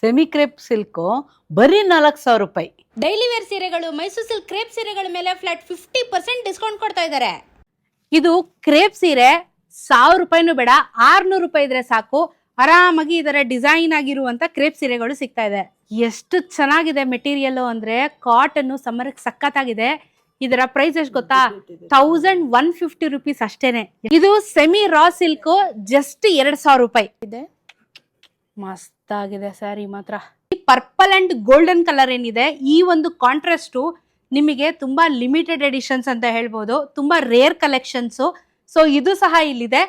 Semi crepe silk ಬರೀ ನಾಲ್ಕು ಸಾವಿರ ರೂಪಾಯಿ. ಡೈಲಿ ವೇರ್ ಸೀರೆಗಳು ಮೈಸೂರು ಸಿಲ್ಕ್ ಕ್ರೇಪ್ ಸೀರೆಗಳ ಮೇಲೆ ಫ್ಲಾಟ್ ಫಿಫ್ಟಿ ಪರ್ಸೆಂಟ್ ಡಿಸ್ಕೌಂಟ್ ಕೊಡ್ತಾ ಇದ್ದಾರೆ. ಇದು ಕ್ರೇಪ್ ಸೀರೆ ಸಾವಿರ ರೂಪಾಯಿನೂ ಬೇಡ ಆರ್ನೂರು ರೂಪಾಯಿ ಇದ್ರೆ ಸಾಕು. ಆರಾಮಾಗಿ ಇದರ ಡಿಸೈನ್ ಆಗಿರುವಂತ ಕ್ರೇಪ್ ಸೀರೆಗಳು ಸಿಗ್ತಾ ಇದೆ. ಎಷ್ಟು ಚೆನ್ನಾಗಿದೆ ಮೆಟೀರಿಯಲ್ ಅಂದ್ರೆ ಕಾಟನ್ ಸಮರಕ್ಕೆ ಸಖತ್ತಾಗಿದೆ. ಇದರ ಪ್ರೈಸ್ ಎಷ್ಟು ಗೊತ್ತಾ? ಥೌಸಂಡ್ ಒನ್ ಫಿಫ್ಟಿ ರುಪೀಸ್ ಅಷ್ಟೇನೆ. ಇದು ಸೆಮಿ ರಾ ಸಿಲ್ಕ್ ಜಸ್ಟ್ ಎರಡ್ ಸಾವಿರ ರೂಪಾಯಿ. ಇದೆ. ಮಸ್ತ್. ಆಗಿದೆ ಸ್ಯಾರಿ ಮಾತ್ರ. ಈ ಪರ್ಪಲ್ ಅಂಡ್ ಗೋಲ್ಡನ್ ಕಲರ್ ಏನಿದೆ ಈ ಒಂದು ಕಾಂಟ್ರಾಸ್ಟ್ ನಿಮಗೆ ತುಂಬಾ ಲಿಮಿಟೆಡ್ ಎಡಿಷನ್ಸ್ ಅಂತ ಹೇಳ್ಬೋದು ತುಂಬಾ ರೇರ್ ಕಲೆಕ್ಷನ್ಸ್ ಸೊ ಇದು ಸಹ ಇಲ್ಲಿದೆ.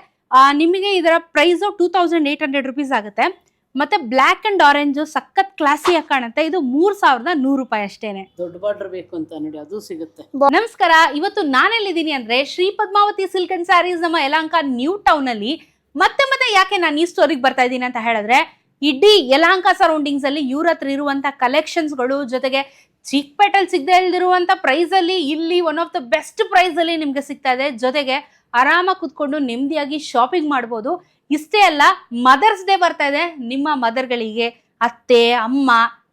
ನಿಮಗೆ ಇದರ price two thousand eight hundred rupees ಆಗುತ್ತೆ. ಮತ್ತೆ ಬ್ಲ್ಯಾಕ್ ಅಂಡ್ ಆರೆಂಜ್ ಸಖತ್ ಕ್ಲಾಸಿಯಾಗಿ ಕಾಣುತ್ತೆ. ಇದು ಮೂರ್ ಸಾವಿರದ ನೂರು ರೂಪಾಯಿ ಅಷ್ಟೇನೆ. ದೊಡ್ಡ ಬಾರ್ಡರ್ ಬೇಕು ಅಂತ ನೋಡಿ ಅದು ಸಿಗುತ್ತೆ. ನಮಸ್ಕಾರ ಇವತ್ತು ನಾನೆಲ್ಲಿದ್ದೀನಿ ಅಂದ್ರೆ Shri Padmavathi silk and sarees ನಮ್ಮ ಯಲಹಂಕ ನ್ಯೂ ಟೌನ್ ಅಲ್ಲಿ. ಮತ್ತೆ ಮತ್ತೆ ಯಾಕೆ ನಾನು ಈ ಸ್ಟೋರಿಗೆ ಬರ್ತಾ ಇದ್ದೀನಿ ಅಂತ ಹೇಳಿದ್ರೆ ಇಡೀ ಯಲಹಂಕ ಸರೌಂಡಿಂಗ್ಸ್ ಅಲ್ಲಿ ಇವ್ರ ಹತ್ರ ಇರುವಂತ ಕಲೆಕ್ಷನ್ಸ್ಗಳು ಜೊತೆಗೆ ಚಿಕ್ಕಪೇಟೆಲ್ ಸಿಗದೆ ಇಲ್ದಿರುವಂತ ಪ್ರೈಸ್ ಅಲ್ಲಿ ಇಲ್ಲಿ one of the best price ಅಲ್ಲಿ ನಿಮ್ಗೆ ಸಿಗ್ತಾ ಇದೆ. ಜೊತೆಗೆ ಆರಾಮಾಗಿ ಕುತ್ಕೊಂಡು ನೆಮ್ಮದಿಯಾಗಿ ಶಾಪಿಂಗ್ ಮಾಡ್ಬೋದು. ಇಷ್ಟೇ ಅಲ್ಲ ಮದರ್ಸ್ ಡೇ ಬರ್ತಾ ಇದೆ. ನಿಮ್ಮ ಮದರ್ಗಳಿಗೆ ಅತ್ತೆ, ಅಮ್ಮ,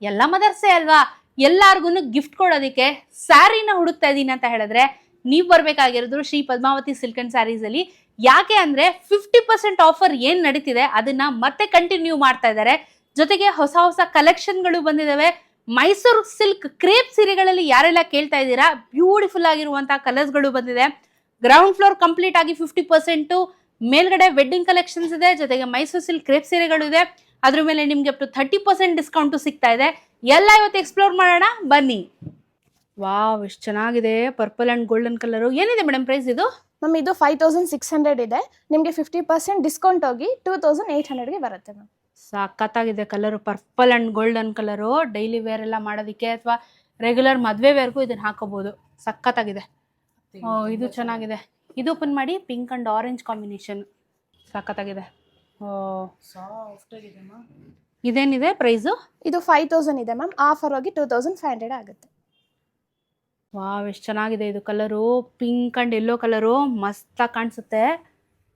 ಎಲ್ಲ ಮದರ್ಸೇ ಅಲ್ವಾ? ಎಲ್ಲಾರ್ಗು ಗಿಫ್ಟ್ ಕೊಡೋದಕ್ಕೆ ಸ್ಯಾರಿನ ಹುಡುಕ್ತಾ ಇದ್ದೀನಿ ಅಂತ ಹೇಳಿದ್ರೆ, ನೀವು ಬರಬೇಕಾಗಿರೋದು ಶ್ರೀ ಪದ್ಮಾವತಿ ಸಿಲ್ಕನ್ ಸ್ಯಾರೀಸ್ ಅಲ್ಲಿ. ಯಾಕೆ ಅಂದ್ರೆ ಫಿಫ್ಟಿ ಪರ್ಸೆಂಟ್ ಆಫರ್ ಏನ್ ನಡೀತಿದೆ ಅದನ್ನ ಮತ್ತೆ ಕಂಟಿನ್ಯೂ ಮಾಡ್ತಾ ಇದ್ದಾರೆ. ಜೊತೆಗೆ ಹೊಸ ಹೊಸ ಕಲೆಕ್ಷನ್ಗಳು ಬಂದಿದ್ದಾವೆ ಮೈಸೂರು ಸಿಲ್ಕ್ ಕ್ರೇಪ್ ಸೀರೆಗಳಲ್ಲಿ ಯಾರೆಲ್ಲ ಕೇಳ್ತಾ ಇದ್ದೀರಾ? ಬ್ಯೂಟಿಫುಲ್ ಆಗಿರುವಂತಹ ಕಲರ್ಸ್ಗಳು ಬಂದಿದೆ. ಗ್ರೌಂಡ್ ಫ್ಲೋರ್ ಕಂಪ್ಲೀಟ್ ಆಗಿ ಫಿಫ್ಟಿ ಪರ್ಸೆಂಟು ಮೇಲ್ಗಡೆ ವೆಡ್ಡಿಂಗ್ ಕಲೆಕ್ಷನ್ಸ್ ಇದೆ. ಜೊತೆಗೆ ಮೈಸೂರು ಸಿಲ್ಕ್ ಕ್ರೇಪ್ ಸೀರೆಗಳು ಇದೆ. ಅದ್ರ ಮೇಲೆ ನಿಮ್ಗೆ up to thirty percent discount ಸಿಗ್ತಾ ಇದೆ. ಎಲ್ಲ ಇವತ್ತು ಎಕ್ಸ್ಪ್ಲೋರ್ ಮಾಡೋಣ? ಬನ್ನಿ. ವಾವ್, ಎಷ್ಟು ಚೆನ್ನಾಗಿದೆ. ಪರ್ಪಲ್ ಅಂಡ್ ಗೋಲ್ಡನ್ ಕಲರು ಏನಿದೆ ಮೇಡಮ್ ಪ್ರೈಸ್ ಇದು? ಮ್ಯಾಮ್ ಇದು ಫೈವ್ ತೌಸಂಡ್ ಸಿಕ್ಸ್ ಹಂಡ್ರೆಡ್ ಇದೆ. ನಿಮಗೆ ಫಿಫ್ಟಿ ಪರ್ಸೆಂಟ್ ಡಿಸ್ಕೌಂಟ್ ಹೋಗಿ ಟೂ ತೌಸಂಡ್ ಏಯ್ಟ್ ಹಂಡ್ರೆಡ್ಗೆ ಬರುತ್ತೆ ಮ್ಯಾಮ್. ಸಖತ್ತಾಗಿದೆ colour purple and golden colour daily wear ಎಲ್ಲ ಮಾಡೋದಕ್ಕೆ ಅಥವಾ ರೆಗ್ಯುಲರ್ ಮದುವೆ ವೇರ್ಗೂ ಇದನ್ನು ಹಾಕೋಬೋದು. ಸಖತ್ತಾಗಿದೆ. ಓ ಇದು ಚೆನ್ನಾಗಿದೆ. ಇದು ಓಪನ್ ಮಾಡಿ ಪಿಂಕ್ ಆ್ಯಂಡ್ ಆರೆಂಜ್ ಕಾಂಬಿನೇಷನ್ ಸಖತ್ತಾಗಿದೆ. ಓ. ಸಾಫ್ಟ್ ಆಗಿದೆ ಇದೇನಿದೆ ಪ್ರೈಸು ಇದು ಫೈವ್ ತೌಸಂಡ್ ಇದೆ ಮ್ಯಾಮ್. ಆಫರ್ ಹೋಗಿ ಟೂ ತೌಸಂಡ್ ಫೈವ್ ಹಂಡ್ರೆಡ್ ಆಗುತ್ತೆ. ವಾವ್ ಎಷ್ಟು ಚೆನ್ನಾಗಿದೆ ಇದು colour pink and yellow colour ಮಸ್ತಾಗಿ ಕಾಣಿಸುತ್ತೆ.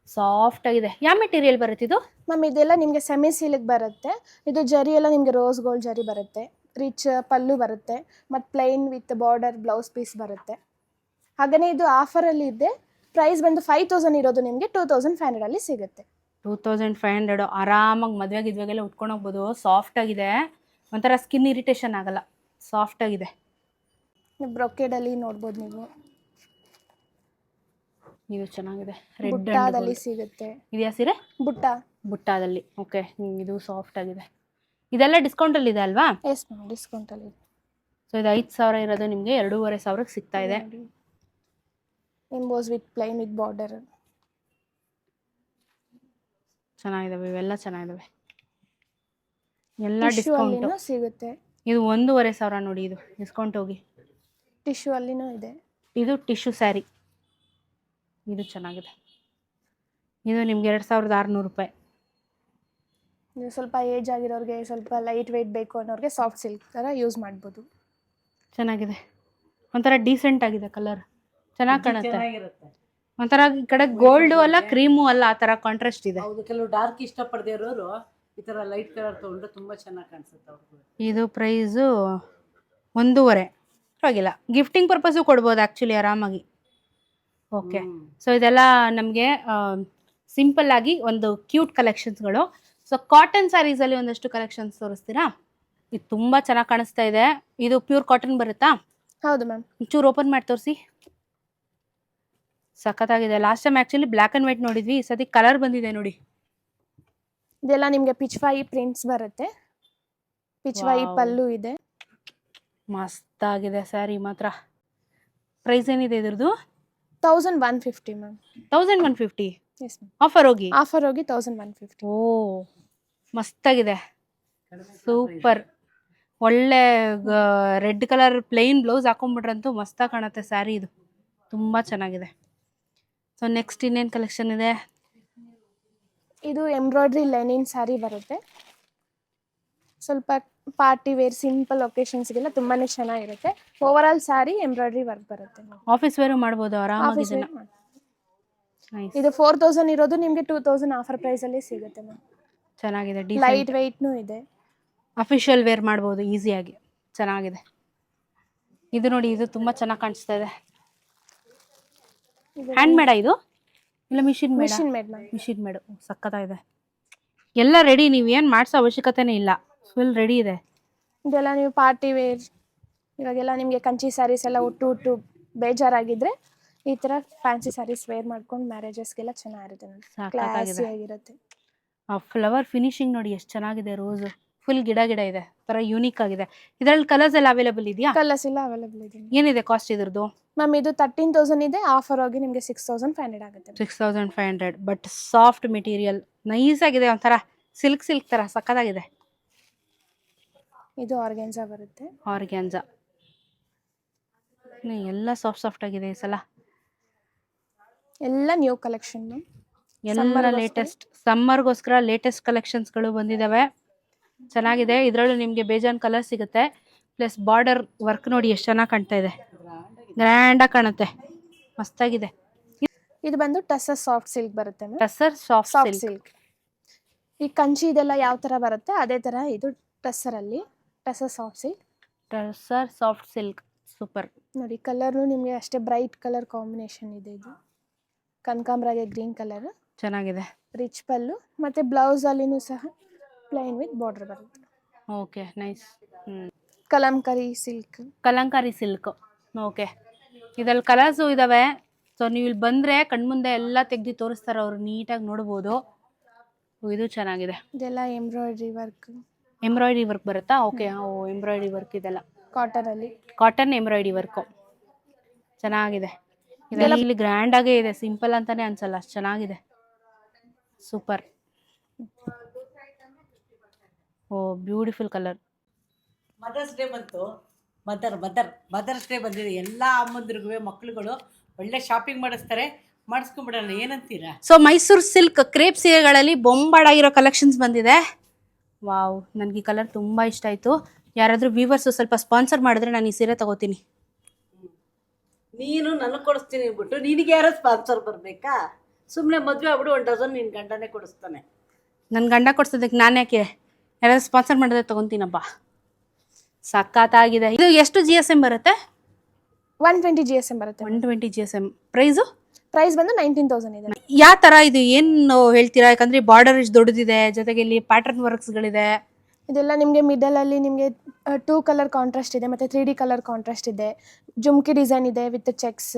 ಸಾಫ್ಟ್ ಆಗಿದೆ. ಯಾವ ಮೆಟೀರಿಯಲ್ ಬರುತ್ತೆ ಇದು? ಮ್ಯಾಮ್ ಇದೆಲ್ಲ ನಿಮಗೆ ಸೆಮಿ ಸೀಲಿಗೆ ಬರುತ್ತೆ. ಇದು ಜರಿ ಎಲ್ಲ ನಿಮಗೆ ರೋಸ್ ಗೋಲ್ಡ್ ಜರಿ ಬರುತ್ತೆ. ರಿಚ್ ಪಲ್ಲು ಬರುತ್ತೆ. ಮತ್ತು plain with border blouse piece ಬರುತ್ತೆ. ಹಾಗೆಯೇ ಇದು ಆಫರಲ್ಲಿ ಇದೆ. ಪ್ರೈಸ್ ಬಂದು ಫೈವ್ ತೌಸಂಡ್ ಇರೋದು ನಿಮಗೆ. ಟೂ ತೌಸಂಡ್ ಫೈವ್ ಹಂಡ್ರೆಡಲ್ಲಿ ಸಿಗುತ್ತೆ. ಟೂ ತೌಸಂಡ್ ಫೈವ್ ಹಂಡ್ರೆಡು ಆರಾಮಾಗಿ ಮದುವೆಗೆ ಇದ್ವಾಗೆಲ್ಲ ಉಟ್ಕೊಂಡು ಹೋಗ್ಬೋದು. ಸಾಫ್ಟ್ ಆಗಿದೆ. ಒಂಥರ ಸ್ಕಿನ್ ಇರಿಟೇಷನ್ ಆಗಲ್ಲ. ಸಾಫ್ಟ್ ಆಗಿದೆ. ಬ್ರೊಕೆಡಲ್ಲಿ ನೋಡ್ಬೋದು ನೀವು. ಇದು ಚೆನ್ನಾಗಿದೆ. ರೆಡ್ ಬುಟ್ಟಾದಲ್ಲಿ ಸಿಗುತ್ತೆ. ಇದೆಯಾ ಸೀರೆ? ಬುಟ್ಟ. ಬುಟ್ಟಾದಲ್ಲಿ. ಓಕೆ ಇದು ಸಾಫ್ಟ್ ಆಗಿದೆ. ಇದೆಲ್ಲ ಡಿಸ್ಕೌಂಟಲ್ಲಿ ಇದೆ ಅಲ್ವಾ? ಎಸ್ ಮ್ಯಾಮ್ ಡಿಸ್ಕೌಂಟಲ್ಲಿ ಸೊ ಇದು. ಐದು ಸಾವಿರ ಇರೋದು ನಿಮಗೆ ಎರಡೂವರೆ ಸಾವಿರಕ್ಕೆ ಸಿಗ್ತಾ ಇದೆ. Emboss with plain with border ಚೆನ್ನಾಗಿದಾವೆ ಇವೆಲ್ಲ ಚೆನ್ನಾಗಿದಾವೆ. ಎಲ್ಲ ಡಿಸ್ಕೌಂಟ್ ಸಿಗುತ್ತೆ. ಇದು ಒಂದೂವರೆ ಸಾವಿರ ನೋಡಿ ಇದು ಡಿಸ್ಕೌಂಟ್ ಹೋಗಿ. ಟಿಶ್ಯೂ ಅಲ್ಲಿನೂ ಇದೆ. ಇದು ಟಿಶ್ಯೂ ಸ್ಯಾರಿ. ಇದು ಚೆನ್ನಾಗಿದೆ. ಇದು ನಿಮ್ಗೆ ಎರಡು ಸಾವಿರದ ಆರುನೂರು ರೂಪಾಯಿ. ನೀವು ಸ್ವಲ್ಪ ಏಜ್ ಆಗಿರೋರಿಗೆ ಸ್ವಲ್ಪ ಲೈಟ್ ವೆಯ್ಟ್ ಬೇಕು ಅನ್ನೋರಿಗೆ ಸಾಫ್ಟ್ ಸಿಲ್ಕ್ ಥರ ಯೂಸ್ ಮಾಡ್ಬೋದು. ಚೆನ್ನಾಗಿದೆ. ಒಂಥರ ಡೀಸೆಂಟ್ ಆಗಿದೆ ಕಲರ್ ಚೆನ್ನಾಗಿ ಕಾಣುತ್ತೆ. ಚೆನ್ನಾಗಿರುತ್ತೆ. ಒಂಥರ ಈ ಕಡೆ ಗೋಲ್ಡು ಅಲ್ಲ ಕ್ರೀಮು ಅಲ್ಲ ಆ ಥರ ಕಾಂಟ್ರಾಸ್ಟ್ ಇದೆ. ಹೌದು ಕೆಲವು ಡಾರ್ಕ್ ಇಷ್ಟಪಡದೇ ಇರೋರು ಈ ಥರ ಲೈಟ್ ಕಲರ್ ತಗೊಂಡ್ರೆ ತುಂಬ ಚೆನ್ನಾಗಿ ಕಾಣಿಸುತ್ತೆ ಅವ್ರಿಗೆ. ಇದು ಪ್ರೈಸು ಒಂದೂವರೆ. ಪರವಾಗಿಲ್ಲ. ಗಿಫ್ಟಿಂಗ್ ಪರ್ಪಸ್ಸು ಕೊಡ್ಬೋದು ಆ್ಯಕ್ಚುಲಿ ಆರಾಮಾಗಿ. ಓಕೆ ಸೊ ಇದೆಲ್ಲ ನಮಗೆ ಸಿಂಪಲ್ ಆಗಿ ಒಂದು ಕ್ಯೂಟ್ ಕಲೆಕ್ಷನ್ಸ್ಗಳು ಸೊ ಕಾಟನ್ ಸ್ಯಾರೀಸಲ್ಲಿ ಒಂದಷ್ಟು ಕಲೆಕ್ಷನ್ಸ್ ತೋರಿಸ್ತೀರಾ? ಇದು ತುಂಬ ಚೆನ್ನಾಗಿ ಕಾಣಿಸ್ತಾ ಇದೆ. ಇದು ಪ್ಯೂರ್ ಕಾಟನ್ ಬರುತ್ತಾ? ಹೌದು ಮ್ಯಾಮ್ ಒಂಚೂರು ಓಪನ್ ಮಾಡಿ ತೋರಿಸಿ. ಸಖತ್ತಾಗಿದೆ. Last time actually black and white ನೋಡಿದ್ವಿ. ಈ ಸತಿ ಕಲರ್ ಬಂದಿದೆ ನೋಡಿ. ಇದೆಲ್ಲ ನಿಮಗೆ ಪಿಚ್ವಾಯಿ ಪ್ರಿಂಟ್ಸ್ ಬರುತ್ತೆ. ಪಿಚ್ವಾಯಿ ವೈ ಪಲ್ಲು ಇದೆ. ಮಸ್ತಾಗಿದೆ ಸ್ಯಾರಿ ಮಾತ್ರ. ಪ್ರೈಸ್ ಏನಿದೆ ಇದ್ರದ್ದು? Thousand one fifty ma'am thousand one fifty yes ma'am offer ಹೋಗಿ? ಆಫರ್ ಹೋಗಿ ತೌಸಂಡ್ ಒನ್ ಫಿಫ್ಟಿ ಓ ಮಸ್ತಾಗಿದೆ. ಸೂಪರ್ ಒಳ್ಳೆ ರೆಡ್ ಕಲರ್ ಪ್ಲೈನ್ ಬ್ಲೌಸ್ ಹಾಕೊಂಡ್ಬಿಟ್ರಂತೂ ಮಸ್ತಾಗಿ ಕಾಣುತ್ತೆ ಸ್ಯಾರಿ ಇದು. ತುಂಬ ಚೆನ್ನಾಗಿದೆ. ಸೊ ನೆಕ್ಸ್ಟ್ ಇನ್ನೇನು ಕಲೆಕ್ಷನ್ ಇದೆ? ಇದು ಎಂಬ್ರಾಯ್ಡ್ರಿ ಲೆನಿನ್ ಸ್ಯಾರಿ ಬರುತ್ತೆ. ಸ್ವಲ್ಪ ಪಾರ್ಟಿ ವೇರ್ ಸಿಂಪಲ್ ಒಕೇಶನ್ಸ್ಗೆಲ್ಲ ತುಂಬಾನೇ ಚೆನ್ನಾಗಿರುತ್ತೆ. Over all saree embroidery work ಬರುತ್ತೆ. ಆಫೀಸ್ ವೇರ್ ಮಾಡ್ಬೋದು ಆರಾಮಾಗಿ Office ಇದನ್ನ wear ಮಾಡ್ಬೋದು. Nice. ಇದು ಫೋರ್ ತೌಸಂಡ್ ಇರೋದು ನಿಮಗೆ ಟೂ ತೌಸಂಡ್ ಆಫರ್ ಪ್ರೈಸಲ್ಲಿ ಸಿಗುತ್ತೆ ಮ್ಯಾಮ್ ಚೆನ್ನಾಗಿದೆ ಲೈಟ್ weight ವೆಯ್ಟ್ನೂ ಇದೆ. ಅಫಿಷಿಯಲ್ ವೇರ್ ಮಾಡ್ಬೋದು ಈಸಿಯಾಗಿ ಚೆನ್ನಾಗಿದೆ. ಇದು ನೋಡಿ ಇದು ತುಂಬಾ ಚೆನ್ನಾಗಿ ಕಾಣಿಸ್ತಾ ಇದೆ. ಹ್ಯಾಂಡ್ ಮೇಡ ಇದು? ಇಲ್ಲ machine made machine made ma'am machine made ಸಕ್ಕತ್ತಾಗಿದೆ ಎಲ್ಲ ರೆಡಿ ನೀವು ಏನು ಮಾಡಿಸೋ ಅವಶ್ಯಕತೆನೇ ಇಲ್ಲ. ಫುಲ್ ರೆಡಿ ಇದೆ. ಇದೆಲ್ಲ ನೀವು ಪಾರ್ಟಿ ವೇರ್ ಇವಾಗೆಲ್ಲ ನಿಮಗೆ ಕಂಚಿ ಸ್ಯಾರೀಸ್ ಎಲ್ಲ ಉಟ್ಟು ಉಟ್ಟು ಬೇಜಾರಾಗಿದ್ರೆ ಈ ತರ ಫ್ಯಾನ್ಸಿ ಸ್ಯಾರೀಸ್ ವೇರ್ ಮಾಡ್ಕೊಂಡು ಮ್ಯಾರೇಜಸ್ಗೆಲ್ಲ ಚೆನ್ನಾಗಿರುತ್ತೆ ನೋಡಿ ಸಾಕಾಗಿದೆ. ಕ್ಲಾಸಿ ಆಗಿರುತ್ತೆ. ಆ ಫ್ಲವರ್ ಫಿನಿಶಿಂಗ್ ನೋಡಿ ಎಷ್ಟು ಚೆನ್ನಾಗಿದೆ ರೋಸ್ ಫುಲ್ ಗಿಡ ಗಿಡ ಇದೆ. ತರ ಯೂನಿಕ್ ಆಗಿದೆ. ಇದರಲ್ಲಿ ಕಲರ್ಸ್ ಎಲ್ಲ ಅವೈಲೇಬಲ್ ಇದೆಯಾ? ಕಲರ್ಸ್ ಎಲ್ಲ ಅವೈಲೇಬಲ್ ಇದೆ. ಏನಿದೆ ಕಾಸ್ಟ್ ಇದ್ರದ್ದು? ಮ್ಯಾಮ್ ಇದು ತರ್ಟೀನ್ ತೌಸಂಡ್ ಇದೆ. ಆಫರ್ ಆಗಿ ನಿಮಗೆ ಸಿಕ್ಸ್ ತೌಸಂಡ್ ಫೈವ್ ಹಂಡ್ರೆಡ್ ಆಗುತ್ತೆ six thousand five hundred but soft material nice ಆಗಿದೆ ಒಂಥರ. ಸಿಲ್ಕ್ ಸಿಲ್ಕ್ ತರ ಸಕ್ಕತ್ತಾಗಿದೆ ಇದು ಆರ್ಗ್ಯಾನ್ಸ ಬರುತ್ತೆ. ಆರ್ಗ್ಯಾನ್ಸ ಎಲ್ಲ ಸಾಫ್ಟ್ ಸಾಫ್ಟ್ ಆಗಿದೆ ಈ ಸಲ. ಎಲ್ಲ ನ್ಯೂ ಕಲೆಕ್ಷನ್ ಎಲ್ಲ? ಲೇಟೆಸ್ಟ್ ಸಮ್ಮರ್ಗೋಸ್ಕರ ಲೇಟೆಸ್ಟ್ ಕಲೆಕ್ಷನ್ಸ್ಗಳು ಬಂದಿದ್ದಾವೆ ಚೆನ್ನಾಗಿದೆ. ಇದರಲ್ಲೂ ನಿಮಗೆ ಬೇಜಾನ್ ಕಲರ್ ಸಿಗುತ್ತೆ. ಪ್ಲಸ್ ಬಾರ್ಡರ್ ವರ್ಕ್ ನೋಡಿ ಎಷ್ಟು ಚೆನ್ನಾಗಿ ಕಾಣ್ತಾ ಇದೆ. ಗ್ರ್ಯಾಂಡಾಗಿ ಕಾಣುತ್ತೆ. ಮಸ್ತಾಗಿದೆ. ಇದು ಬಂದು ಟಸರ್ ಸಾಫ್ಟ್ ಸಿಲ್ಕ್ ಬರುತ್ತೆ ಟಸರ್ ಸಾಫ್ಟ್ ಸಿಲ್ಕ್ ಈ ಕಂಚಿ ಇದೆಲ್ಲ ಯಾವ ಥರ ಬರುತ್ತೆ? ಅದೇ ಥರ ಇದು ಟಸ್ಸರಲ್ಲಿ tussar soft silk tussar soft silk super ನೋಡಿ ಕಲರ್ನು ನಿಮಗೆ ಅಷ್ಟೇ ಬ್ರೈಟ್ ಕಲರ್ ಕಾಂಬಿನೇಷನ್ ಇದೆ ಇದು. ಕನಕಾಂಬ್ರಾಗೆ ಗ್ರೀನ್ ಕಲರ್ ಚೆನ್ನಾಗಿದೆ. ರಿಚ್ ಪಲ್ಲು ಮತ್ತು ಬ್ಲೌಸಲ್ಲಿನೂ ಸಹ ಪ್ಲೈನ್ ವಿತ್ ಬಾರ್ಡರ್ ಬರುತ್ತೆ. Okay nice kalamkari kalamkari silk kalamkari silk okay ಇದ್ರಲ್ಲಿ ಕಲರ್ಸು ಇದಾವೆ. ಸೊ ನೀವು ಇಲ್ಲಿ ಬಂದರೆ ಕಣ್ಮುಂದೆ ಎಲ್ಲ ತೆಗ್ದು ತೋರಿಸ್ತಾರೆ ಅವರು ನೀಟಾಗಿ ನೋಡ್ಬೋದು. ಇದು ಚೆನ್ನಾಗಿದೆ. ಇದೆಲ್ಲ ಎಂಬ್ರಾಯ್ಡ್ರಿ ವರ್ಕ್ ಎಂಬ್ರಾಯ್ಡ್ರಿ ವರ್ಕ್ ಬರುತ್ತಾ? ಓಕೆ ಓ ಎಂಬ್ರಾಯ್ಡ್ರಿ ವರ್ಕ್ ಇದೆಲ್ಲ. ಕಾಟನಲ್ಲಿ ಕಾಟನ್ ಎಂಬ್ರಾಯ್ಡ್ರಿ ವರ್ಕು ಚೆನ್ನಾಗಿದೆ. ಇದೆಲ್ಲ ಇಲ್ಲಿ ಗ್ರ್ಯಾಂಡ್ ಆಗೇ ಇದೆ. ಸಿಂಪಲ್ ಅಂತಾನೆ ಅನ್ಸಲ್ಲ. ಅಷ್ಟು ಚೆನ್ನಾಗಿದೆ. Super oh beautiful colour Mother's Day ಬಂತು. ಮದರ್ ಮದರ್ ಮದರ್ಸ್ ಡೇ ಬಂದಿದೆ. ಎಲ್ಲ ಅಮ್ಮಂದ್ರಿಗೂ ಮಕ್ಳುಗಳು ಒಳ್ಳೆ ಶಾಪಿಂಗ್ ಮಾಡಿಸ್ತಾರೆ. ಮಾಡಿಸ್ಕೊಂಡ್ಬಿಡೋಣ. ಏನಂತೀರಾ? ಸೊ ಮೈಸೂರು ಸಿಲ್ಕ್ ಕ್ರೇಪ್ ಸೀರೆಗಳಲ್ಲಿ ಬೊಂಬಾಡಾಗಿರೋ ಕಲೆಕ್ಷನ್ಸ್ ಬಂದಿದೆ. ವಾವ್ ನನಗೆ ಈ ಕಲರ್ ತುಂಬ ಇಷ್ಟ ಆಯಿತು. ಯಾರಾದರೂ ವ್ಯೂವರ್ಸು ಸ್ವಲ್ಪ ಸ್ಪಾನ್ಸರ್ ಮಾಡಿದ್ರೆ ನಾನು ಈ ಸೀರೆ ತಗೋತೀನಿ. ನೀನು ನನಗೆ ಕೊಡಿಸ್ತೀನಿ ಅಂದ್ಬಿಟ್ಟು ನಿನಗೆ ಯಾರೋ ಸ್ಪಾನ್ಸರ್ ಬರಬೇಕಾ? ಸುಮ್ಮನೆ ಮದುವೆ ಆಗ್ಬಿಡು ಒಂದು ಡಜನ್ ನಿನ್ನ ಗಂಡನೇ ಕೊಡಿಸ್ತಾನೆ. ನನ್ನ ಗಂಡ ಕೊಡ್ಸೋದಕ್ಕೆ ನಾನು ಯಾಕೆ? ಯಾರಾದ್ರೂ ಸ್ಪಾನ್ಸರ್ ಮಾಡಿದ್ರೆ ತಗೊತೀನಪ್ಪ. ಸಖತ್ತಾಗಿದೆ. ಇದು ಎಷ್ಟು ಜಿ ಎಸ್ ಎಂ ಬರುತ್ತೆ? One twenty G S M ಬರುತ್ತೆ. One twenty G S M price price ಬಂದು ನೈನ್ಟೀನ್ ತೌಸಂಡ್ ಇದೆ. ಯಾವ ತರ ಇದು ಏನು ಹೇಳ್ತೀರಾ? ಯಾಕಂದ್ರೆ ಬಾರ್ಡರ್ ಇಷ್ಟು ದೊಡ್ಡದಿದೆ ಜೊತೆಗೆ ಇಲ್ಲಿ ಪ್ಯಾಟರ್ನ್ ವರ್ಕ್ಸ್ಗಳಿದೆ ಇದೆಲ್ಲ ನಿಮಗೆ ಮಿಡಲಲ್ಲಿ ನಿಮಗೆ ಟೂ ಕಲರ್ ಕಾಂಟ್ರಾಸ್ಟ್ ಇದೆ ಮತ್ತು ತ್ರೀ ಡಿ ಕಲರ್ ಕಾಂಟ್ರಾಸ್ಟ್ ಇದೆ. ಜುಮ್ಕಿ ಡಿಸೈನ್ ಇದೆ ವಿತ್ ಚೆಕ್ಸ್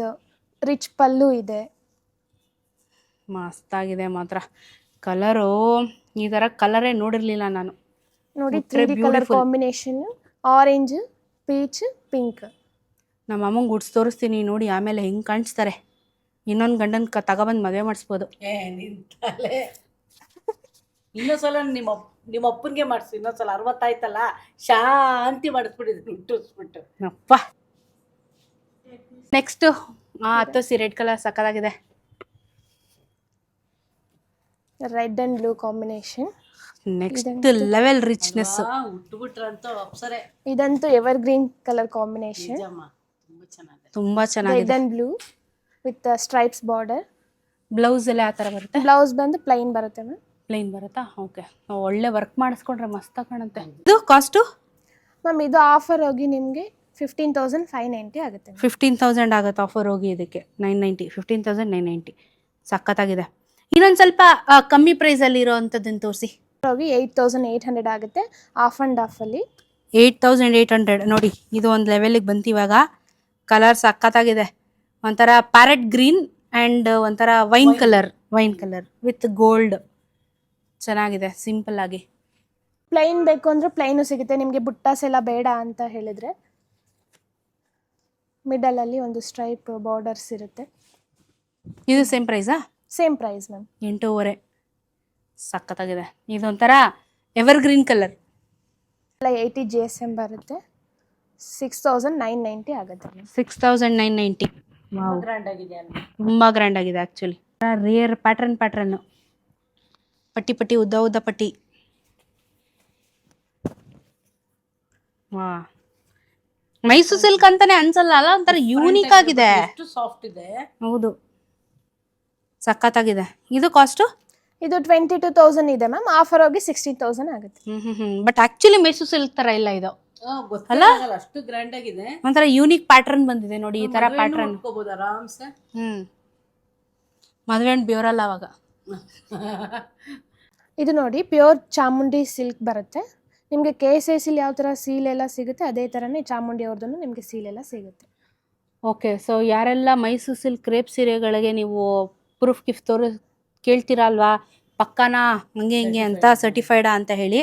ರಿಚ್ ಪಲ್ಲು ಇದೆ. ಮಸ್ತಾಗಿದೆ ಮಾತ್ರ. ಕಲರು ಈ ಥರ ಕಲರೇ ನೋಡಿರ್ಲಿಲ್ಲ ನಾನು. ನೋಡಿ three D colour beautiful. Combination orange peach pink ನಮ್ಮ ಅಮ್ಮಂಗೆ ಗುಡ್ಸ್ ತೋರಿಸ್ತೀನಿ ನೋಡಿ ಆಮೇಲೆ ಹೆಂಗೆ ಕಾಣಿಸ್ತಾರೆ. ಇನ್ನೊಂದು ಗಂಡನ ಕ ತಗೊಬಂದು ಮದುವೆ ಮಾಡಿಸ್ಬೋದು. ಏ ನಿಂತಲೆ ಇನ್ನೊಂದ್ಸಲ ನಿಮ್ಮ ನಿಮ್ಮ ಅಪ್ಪನಿಗೆ ಮಾಡಿಸು ಇನ್ನೊಂದ್ಸಲ ಅರವತ್ತಾಯ್ತಲ್ಲ ಶಾಂತಿ ಮಾಡಿಸ್ಬಿಟ್ಟಿದ್ದೀನಿ ಹುಟ್ಟಿಸ್ಬಿಟ್ಟು. ಅಪ್ಪ ನೆಕ್ಸ್ಟು ಹಾಂ ಹತ್ತೋಸಿ red colour ಸಕ್ಕದಾಗಿದೆ. Red and blue combination next level richness ಹುಟ್ಟುಬಿಟ್ರಂತೂ ಅಪ್ಸರೆ. ಇದಂತೂ ಎವರ್ ಗ್ರೀನ್ ಕಲರ್ ಕಾಂಬಿನೇಷನ್ ನಿಜಮ್ಮ ತುಂಬಾ ಚೆನ್ನಾಗಿದೆ. ತುಂಬ red and and blue with stripes border. Blouse ಎಲ್ಲ ಯಾವ ಥರ ಬರುತ್ತೆ? ಬ್ಲೌಸ್ ಬಂದು ಪ್ಲೈನ್ ಬರುತ್ತೆ ಮ್ಯಾಮ್ ಪ್ಲೈನ್ ಬರುತ್ತಾ? ಓಕೆ ಒಳ್ಳೆ ವರ್ಕ್ ಮಾಡಿಸ್ಕೊಂಡ್ರೆ ಮಸ್ತ್ ಕಾಣುತ್ತೆ. ಇದು ಕಾಸ್ಟು ಮ್ಯಾಮ್ ಇದು ಆಫರ್ ಹೋಗಿ ನಿಮಗೆ ಫಿಫ್ಟೀನ್ ತೌಸಂಡ್ ಫೈವ್ ನೈಂಟಿ ಆಗುತ್ತೆ. ಫಿಫ್ಟೀನ್ ತೌಸಂಡ್ ಆಗುತ್ತೆ ಆಫರ್ ಹೋಗಿ ಇದಕ್ಕೆ. Nine ninety fifteen thousand nine ninety ಸಖತ್ತಾಗಿದೆ. ಇನ್ನೊಂದು ಸ್ವಲ್ಪ ಆ, ಕಮ್ಮಿ ಪ್ರೈಸಲ್ಲಿ ಇರೋವಂಥದ್ದನ್ನು ತೋರಿಸಿ. ಹೋಗಿ ಏಯ್ಟ್ ತೌಸಂಡ್ ಏಯ್ಟ್ ಹಂಡ್ರೆಡ್ ಆಗುತ್ತೆ ಆಫ್ ಆ್ಯಂಡ್ ಆಫಲ್ಲಿ ಏಯ್ಟ್ ತೌಸಂಡ್ ಏಯ್ಟ್ ಹಂಡ್ರೆಡ್ ನೋಡಿ ಇದು ಒಂದು ಲೆವೆಲಿಗೆ ಬಂತು ಇವಾಗ ಕಲರ್ ಸಖತ್ತಾಗಿದೆ. ಒಂಥರ ಪ್ಯಾರೆಟ್ ಗ್ರೀನ್ ಆ್ಯಂಡ್ ಒಂಥರ wine colour wine colour with gold ಚೆನ್ನಾಗಿದೆ ಸಿಂಪಲ್ ಆಗಿ. ಪ್ಲೈನ್ ಬೇಕು ಅಂದರೆ ಪ್ಲೈನು ಸಿಗುತ್ತೆ. ನಿಮಗೆ ಬುಟ್ಟಾಸ್ ಎಲ್ಲ ಬೇಡ ಅಂತ ಹೇಳಿದ್ರೆ ಮಿಡಲಲ್ಲಿ ಒಂದು ಸ್ಟ್ರೈಪ್ ಬಾರ್ಡರ್ಸ್ ಇರುತ್ತೆ. ಇದು ಸೇಮ್ ಪ್ರೈಸಾ ಸೇಮ್ ಪ್ರೈಸ್ ಮ್ಯಾಮ್ ಎಂಟೂವರೆ. ಸಖತ್ತಾಗಿದೆ. ಇದೊಂಥರ ಎವರ್ ಗ್ರೀನ್ ಕಲರ್ ಎಲ್ಲ ಏಯ್ಟಿ ಜಿ ಎಸ್ ಎಂ ಬರುತ್ತೆ. ಸಿಕ್ಸ್ ತೌಸಂಡ್ ನೈನ್ ನೈಂಟಿ ಆಗುತ್ತೆ. Six thousand nine ninety wow grand ಆಗಿದೆ ಆಕ್ಚುಲಿ ತುಂಬ ಗ್ರ್ಯಾಂಡ್ ಆಗಿದೆ ಆ್ಯಕ್ಚುಲಿ ರೇರ್ ಪ್ಯಾಟರ್ನ್ ಪ್ಯಾಟರ್ನ್ ಪಟ್ಟಿ ಪಟ್ಟಿ ಉದ್ದ ಉದ್ದ ಪಟ್ಟಿ. ವಾ ಮೈಸೂರು ಸಿಲ್ಕ್ ಅಂತಾನೆ ಅನ್ಸಲ್ಲ ಅಲ್ಲ ಒಂಥರ ಯೂನಿಕ್ ಆಗಿದೆ ಸಾಫ್ಟ್ ಇದೆ. ಹೌದು. ಸಖತ್ತಾಗಿದೆ. ಇದು ಕಾಸ್ಟು ಇದು ಟ್ವೆಂಟಿ ಟು ತೌಸಂಡ್ ಇದೆ ಮ್ಯಾಮ್. ಆಫರ್ ಹೋಗಿ ಸಿಕ್ಸ್ಟೀನ್ ತೌಸಂಡ್ ಆಗುತ್ತೆ. Hmm hmm hmm. But actually Mysore silk ತರ ಇಲ್ಲ ಇದು. ಅಷ್ಟು ಗ್ರ್ಯಾಂಡ್ ಆಗಿದೆ. ಒಂಥರ ಯೂನಿಕ್ ಪ್ಯಾಟರ್ನ್ ಬಂದಿದೆ ನೋಡಿ ಈ ತರ ಪ್ಯಾಟರ್ನ್ ಆರಾಮ್ಸೆ. ಹ್ಮ್. ಮದುವೆ ಅಂಡ್ ಬ್ಯೂರಲ್ಲ ಅವಾಗ. ಇದು ನೋಡಿ ಪ್ಯೂರ್ ಚಾಮುಂಡಿ ಸಿಲ್ಕ್ ಬರುತ್ತೆ. ನಿಮಗೆ ಕೆ ಎಸ್ ಐ ಸಿಲ್ ಯಾವ ಥರ ಸೀಲ್ ಎಲ್ಲ ಸಿಗುತ್ತೆ ಅದೇ ಥರನೇ ಚಾಮುಂಡಿ ಅವ್ರದ್ದು ನಿಮಗೆ ಸೀಲ್ ಎಲ್ಲ ಸಿಗುತ್ತೆ. ಓಕೆ ಸೊ ಯಾರೆಲ್ಲ ಮೈಸೂರು ಸಿಲ್ಕ್ ಕ್ರೇಪ್ ಸೀರೆಗಳಿಗೆ ನೀವು ಪ್ರೂಫ್ ಗಿಫ್ಟ್ ತೋರಿ ಕೇಳ್ತೀರಾ ಅಲ್ವಾ? ಪಕ್ಕನಾ? ಹಂಗೆ ಹಿಂಗೆ ಅಂತ ಸರ್ಟಿಫೈಡಾ ಅಂತ ಹೇಳಿ.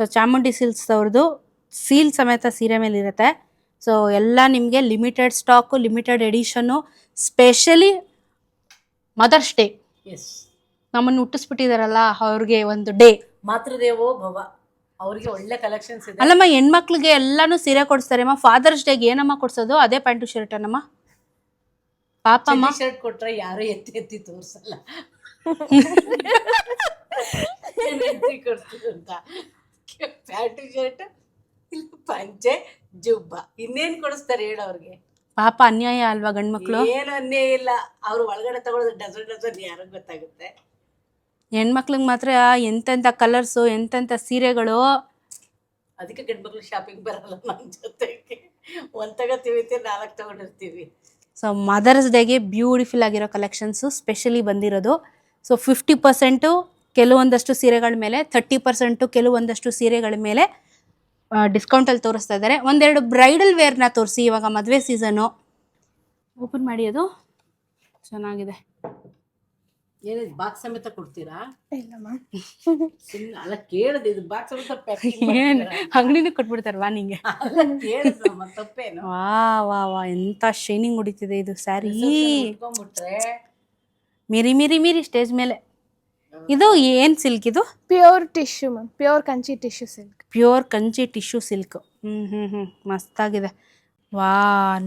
ಸೊ ಚಾಮುಂಡಿ ಸಿಲ್ಕ್ಸ್ ಅವ್ರದ್ದು ಸೀಲ್ ಸಮೇತ ಸೀರೆ ಮೇಲೆ ಇರುತ್ತೆ ಸೊ ಎಲ್ಲ ನಿಮಗೆ limited stock limited edition specially Mother's Day yes ನಮ್ಮನ್ನು ಹುಟ್ಟಿಸ್ಬಿಟ್ಟಿದಾರಲ್ಲ ಅವ್ರಿಗೆ ಒಂದು ಡೇ ಮಾತೃದೇವೋ ಭವ. ಅವ್ರಿಗೆ ಒಳ್ಳೆ ಕಲೆಕ್ಷನ್ಸ್ ಇದೆ. ಅಲ್ಲಮ್ಮ ಹೆಣ್ಮಕ್ಳಿಗೆ ಎಲ್ಲಾನು ಸೀರೆ ಕೊಡಿಸ್ತಾರೆ ಅಮ್ಮ. ಫಾದರ್ಸ್ ಡೇಗೆ ಏನಮ್ಮ ಕೊಡ್ಸೋದು? ಅದೇ ಪ್ಯಾಂಟು ಶರ್ಟ್ ಅನ್ನಮ್ಮ. ಪಾಪಮ್ಮ. ಶರ್ಟ್ ಕೊಟ್ರೆ ಯಾರು ಎತ್ತಿ ಎತ್ತಿ ತೋರ್ಸಲ್ಲ. ಎತ್ತಿ ಕೊಡ್ತಿದಂತ ಶರ್ಟ್ ಇಲ್ಲ ಪಂಚೆ ಜುಬ್ಬ. ಇನ್ನೇನ್ ಕೊಡಿಸ್ತಾರೆ ಹೇಳು ಅವ್ರಿಗೆ? ಪಾಪ ಅನ್ಯಾಯ ಅಲ್ವಾ ಗಂಡ್ಮಕ್ಳು? ಏನು ಅನ್ಯಾಯ ಇಲ್ಲ. ಅವ್ರು ಒಳಗಡೆ ತಗೊಳೋದು ಡಸನ್ ಡಸನ್ ಯಾರು ಗೊತ್ತಾಗುತ್ತೆ. ಹೆಣ್ಮಕ್ಳಿಗೆ ಮಾತ್ರ ಎಂತೆಂಥ ಕಲರ್ಸು ಎಂತೆಂಥ ಸೀರೆಗಳು? ಅದಕ್ಕೆ ಗಂಡ್ಮಕ್ಳು ಶಾಪಿಂಗ್ ಬರಲ್ಲ ನಮ್ಮ ಜೊತೆಗೆ. ಒಂದ್ ತಗೋತೀವಿ ನಾಲ್ಕು ತಗೊಂಡಿರ್ತೀವಿ. ಸೊ ಮದರ್ಸ್ ಡೇಗೆ ಬ್ಯೂಟಿಫುಲ್ ಆಗಿರೋ ಕಲೆಕ್ಷನ್ಸು ಸ್ಪೆಷಲಿ ಬಂದಿರೋದು. ಸೊ ಫಿಫ್ಟಿ ಪರ್ಸೆಂಟು ಕೆಲವೊಂದಷ್ಟು ಸೀರೆಗಳ ಮೇಲೆ ಥರ್ಟಿ ಪರ್ಸೆಂಟು ಕೆಲವೊಂದಷ್ಟು ಸೀರೆಗಳ ಮೇಲೆ ಡಿಸ್ಕೌಂಟಲ್ಲಿ ತೋರಿಸ್ತಾ ಇದ್ದಾರೆ. ಒಂದೆರಡು ಬ್ರೈಡಲ್ ವೇರ್ನ ತೋರಿಸಿ ಇವಾಗ ಮದುವೆ ಸೀಸನು ಓಪನ್ ಮಾಡಿ ಅದು. ಚೆನ್ನಾಗಿದೆ. ಏನಿದು ಬಾಕ್ಸ್ ಸಮೇತ ಕೊಡ್ತೀರಾ? ಇಲ್ಲ ಅಲ್ಲ ಕೇಳಿದೆ ಇದು ಬಾಕ್ಸ್ ಸಮೇತ ಏನು ಅಂಗಡಿನೂ ಕೊಟ್ಬಿಡ್ತಾರವಾ ನಿಂಗೆ? ತಪ್ಪೇನು. ವಾ ವಾ ವಾ ಎಂತ ಶೈನಿಂಗ್ ಹೊಡಿತಿದೆ ಇದು ಸ್ಯಾರಿ ಮಿರಿ ಮಿರಿ ಮಿರಿ ಸ್ಟೇಜ್ ಮೇಲೆ. ಇದು ಏನ್ ಸಿಲ್ಕ್ ಇದು? Pure tissue ma'am pure Kanchi tissue silk pure Kanchi tissue silk hmm hmm ಹ್ಞೂ ಮಸ್ತಾಗಿದೆ. ವಾ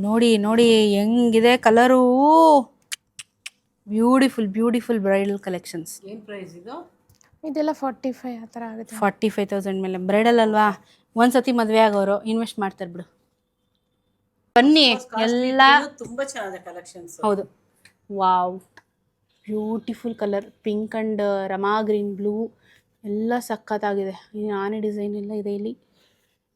ನೋಡಿ ನೋಡಿ ಹೆಂಗಿದೆ colour beautiful beautiful bridal collections ಏನ್ ಪ್ರೈಸ್ ಇದು? ಇದೆಲ್ಲ ಫಾರ್ಟಿ ಫೈವ್ ಆ ಥರ ಆಗುತ್ತೆ. ಫಾರ್ಟಿ ಫೈವ್ ತೌಸಂಡ್ ಮೇಲೆ. ಬ್ರೈಡಲ್ ಅಲ್ವಾ? ಒಂದ್ಸತಿ ಮದುವೆ ಆಗೋರು ಇನ್ವೆಸ್ಟ್ ಮಾಡ್ತಾರೆ ಬಿಡು. ಬನ್ನಿ ಎಲ್ಲ ಇದು ತುಂಬಾ ಚೆನ್ನಾಗಿದೆ ಕಲೆಕ್ಷನ್ಸ್ ಹೌದು. Wow beautiful colour pink and Rama green blue ಎಲ್ಲ ಸಖತ್ತಾಗಿದೆ. ಈ ಆನೆ ಡಿಸೈನ್ ಎಲ್ಲ ಇದೆ ಇಲ್ಲಿ.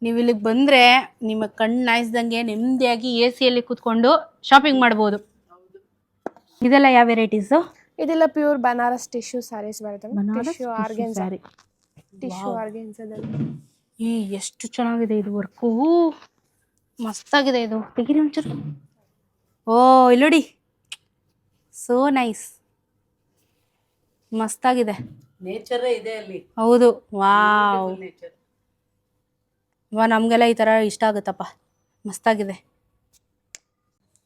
ನೀವು ಇಲ್ಲಿಗೆ ಬಂದರೆ ನಿಮ್ಮ ಕಣ್ಣು ನಾಯಿಸ್ದಂಗೆ ನೆಮ್ಮದಿಯಾಗಿ ಎ ಸಿಯಲ್ಲಿ ಕೂತ್ಕೊಂಡು ಶಾಪಿಂಗ್ ಮಾಡ್ಬೋದು. ಇದೆಲ್ಲ ಯಾವ ವೆರೈಟೀಸು ಇದೆಲ್ಲ ಪ್ಯೂರ್ ಬನಾರಸ್ ಟಿಶ್ಯೂ ಸ್ಯಾರೀಸ್ ಬರುತ್ತೆ. ಟಿಶ್ಯೂ ಆರ್ಗೆನ್ಸ್ ಸ್ಯಾರಿ ಟಿಶ್ಯೂ ಆರ್ಗೆನ್ಸದಲ್ಲಿ ಈ ಎಷ್ಟು ಚೆನ್ನಾಗಿದೆ ಇದು ವರ್ಕು ಮಸ್ತಾಗಿದೆ ಇದು. ತೆಗೀರಿ ಒಂಚೂರು. ಓ ಇಲ್ಲೋಡಿ ಸೋ ನೈಸ್ ಮಸ್ತಾಗಿದೆ. ನೇಚರೇ ಇದೆ ಅಲ್ಲಿ. ಹೌದು. ವಾವ್ ನೇಚರ್ ವಾ ನಮಗೆಲ್ಲ ಈ ತರ ಇಷ್ಟ ಆಗುತ್ತಪ್ಪ. ಮಸ್ತಾಗಿದೆ.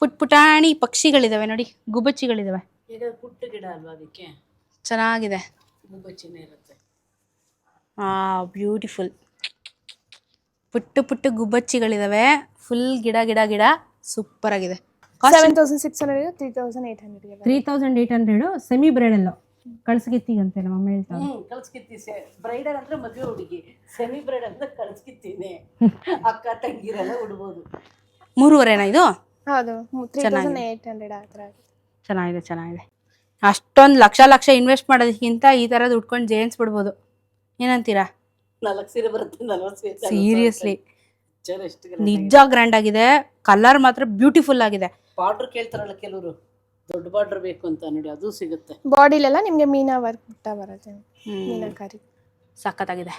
ಪುಟ್ ಪುಟಾಣಿ ಪಕ್ಷಿಗಳಿದಾವೆ ನೋಡಿ ಗುಬ್ಬಚ್ಚಿಗಳಿದಾವೆ ಈಗ ಪುಟ್ಟ ಗಿಡ ಅಲ್ವಾ ಅದಕ್ಕೆ? ಚೆನ್ನಾಗಿದೆ. ಗುಬ್ಬಚ್ಚಿನೇ ಇರುತ್ತೆ. ಆ ಬ್ಯೂಟಿಫುಲ್ ಪುಟ್ಟು ಪುಟ್ಟು ಗುಬ್ಬಚ್ಚಿಗಳಿದಾವೆ ಫುಲ್ ಗಿಡ ಗಿಡ ಗಿಡ ಸೂಪರ್ ಆಗಿದೆ seven thousand six hundred three thousand eight hundred three thousand eight hundred semi bridal ಕಳ್ಸಿಗಿತ್ತಿಗಂತೆ ನಮ್ಮ ಅಮ್ಮ ಹೇಳ್ತಾ ಹ್ಮ್ ಕಳ್ಸ್ಕಿತ್ತಿ ಬ್ರೈಡಲ್ ಅಂದ್ರೆ ಮದುವೆ ಹುಡುಗಿ. ಸೆಮಿ ಬ್ರೈಡ್ ಅಂದ್ರೆ ಕಳ್ಸ್ಕಿತ್ತೀನಿ ಅಕ್ಕ ತಂಗಿರೆಲ್ಲ ಉಡ್ಬೋದು. ಮೂರುವರೆನಾ ಇದು? ಹೌದು ತ್ರೀ ತೌಸಂಡ್ ಏಯ್ಟ್ ಹಂಡ್ರೆಡ್ ಆ ಥರ ಚೆನ್ನಾಗಿದೆ ಚೆನ್ನಾಗಿದೆ. ಅಷ್ಟೊಂದು ಲಕ್ಷ ಲಕ್ಷ ಇನ್ವೆಸ್ಟ್ ಮಾಡೋದಕ್ಕಿಂತ ಈ ಥರದ್ದು ಉಟ್ಕೊಂಡು ಜೇನ್ಸ್ ಬಿಡ್ಬೋದು. ಏನಂತೀರಾ? ನಾಲ್ಕು ಸೀರೆ ಬರುತ್ತೆ ನಲ್ವತ್ತು ಸೀರೆ ಸೀರಿಯಸ್ಲಿ ನಿಜ ಗ್ರ್ಯಾಂಡ್ ಆಗಿದೆ. ಕಲರ್ ಮಾತ್ರ ಬ್ಯೂಟಿಫುಲ್ ಆಗಿದೆ. ಬಾರ್ಡರ್ ಕೇಳ್ತಾರಲ್ಲ ಕೆಲವರು. ದೊಡ್ಡ ಬಾರ್ಡರ್ ಬೇಕು ಅಂತ ನೋಡಿ ಅದು ಸಿಗುತ್ತೆ. ಬಾಡಿಲೆಲ್ಲ ನಿಮಗೆ ಮೀನಾ ವರ್ಕ್ ಬಿಟ್ಟ ಬರುತ್ತೆ ಮೀನಾಕಾರಿ. ಸಖತ್ತಾಗಿದೆ